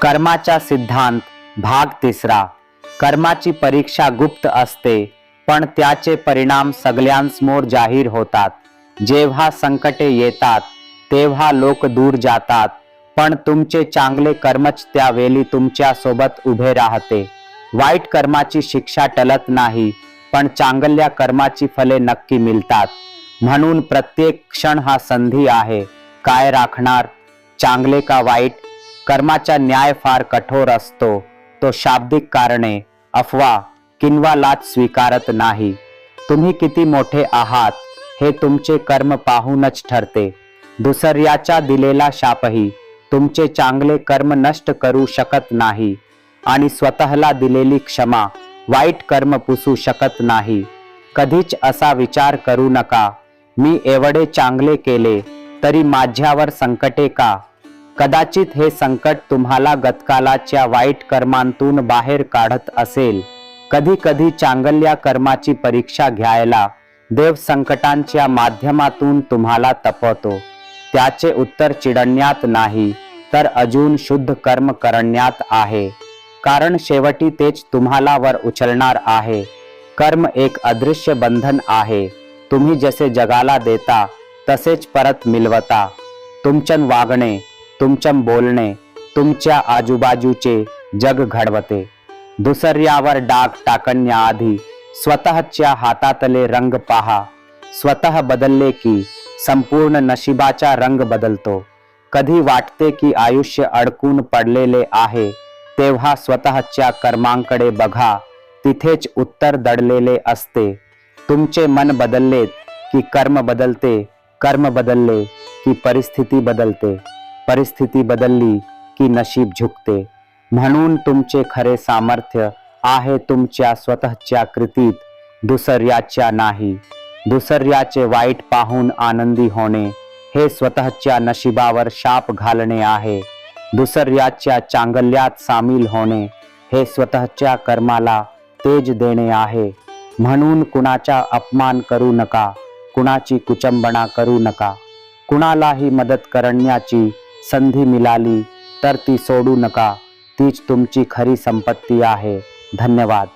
कर्माचा सिद्धांत भाग तिसरा. कर्माची परीक्षा गुप्त असते पण त्याचे परिणाम सगळ्यांसमोर जाहीर होतात. जेव्हा संकटे येतात तेव्हा लोक दूर जातात पण तुमचे चांगले कर्मच त्यावेळी तुमच्यासोबत उभे राहते. वाईट कर्माची शिक्षा टलत नाही पण चांगल्या कर्माची फले नक्की मिळतात. म्हणून प्रत्येक क्षण हा संधी आहे. काय राखणार? चांगले का वाईट? कर्माचा न्याय फार कठोर असतो. तो शाब्दिक कारणे अफवा किंवा लाच स्वीकारत नाही. तुम्ही किती मोठे आहात हे तुमचे कर्म पाहूनच ठरते. दुसऱ्याचा दिलेला शापही तुमचे चांगले कर्म नष्ट करू शकत नाही. आणि स्वतःला दिलेली क्षमा वाईट कर्म पुसू शकत नाही. कधीच असा विचार करू नका मी एवढे चांगले केले तरी माझ्यावर संकटे का? कदाचित हे संकट तुम्हाला गतकालाच्या वाईट कर्मांतून बाहेर काढत असेल. कधी कधी चांगल्या कर्माची परीक्षा घ्यायला देव संकटांच्या माध्यमातून तुम्हाला तपवतो. त्याचे उत्तर चिडण्यात नाही तर अजून शुद्ध कर्म करण्यात आहे. कारण शेवटी तेच तुम्हाला वर उचलणार आहे. कर्म एक अदृश्य बंधन आहे. तुम्ही जसे जगाला देता तसेच परत मिळवता तुमचन वागणे तुमचं बोलणे तुमच्या आजूबाजूचे जग घडवते. दुसऱ्यावर डाग टाकण्याआधी स्वतःच्या हातातले रंग पहा. स्वतः बदलले की संपूर्ण नशिबाचा रंग बदलतो. कधी वाटते की आयुष्य अडकून पडलेले आहे तेव्हा स्वतःच्या कर्मांकडे बघा. तिथेच उत्तर दडलेले असते. तुमचे मन बदललेत की कर्म बदलते कर्म बदलले की परिस्थिती बदलते. परिस्थिती बदलली की नशीब झुकते. म्हणून तुमचे खरे सामर्थ्य आहे तुमच्या स्वतःच्या कृतीत. दुसऱ्याच्या नाही. दुसऱ्याचे वाईट पाहून आनंदी होणे हे स्वतःच्या नशिबावर शाप घालणे आहे. दुसऱ्याच्या चांगल्यात सामील होणे हे स्वतःच्या कर्माला तेज देणे आहे. म्हणून कुणाचा अपमान करू नका कुणाची कुचंबना करू नका. कुणालाही मदत करण्याची संधी मिळाली तर ती सोडू नका. तीच तुमची खरी संपत्ती आहे. धन्यवाद.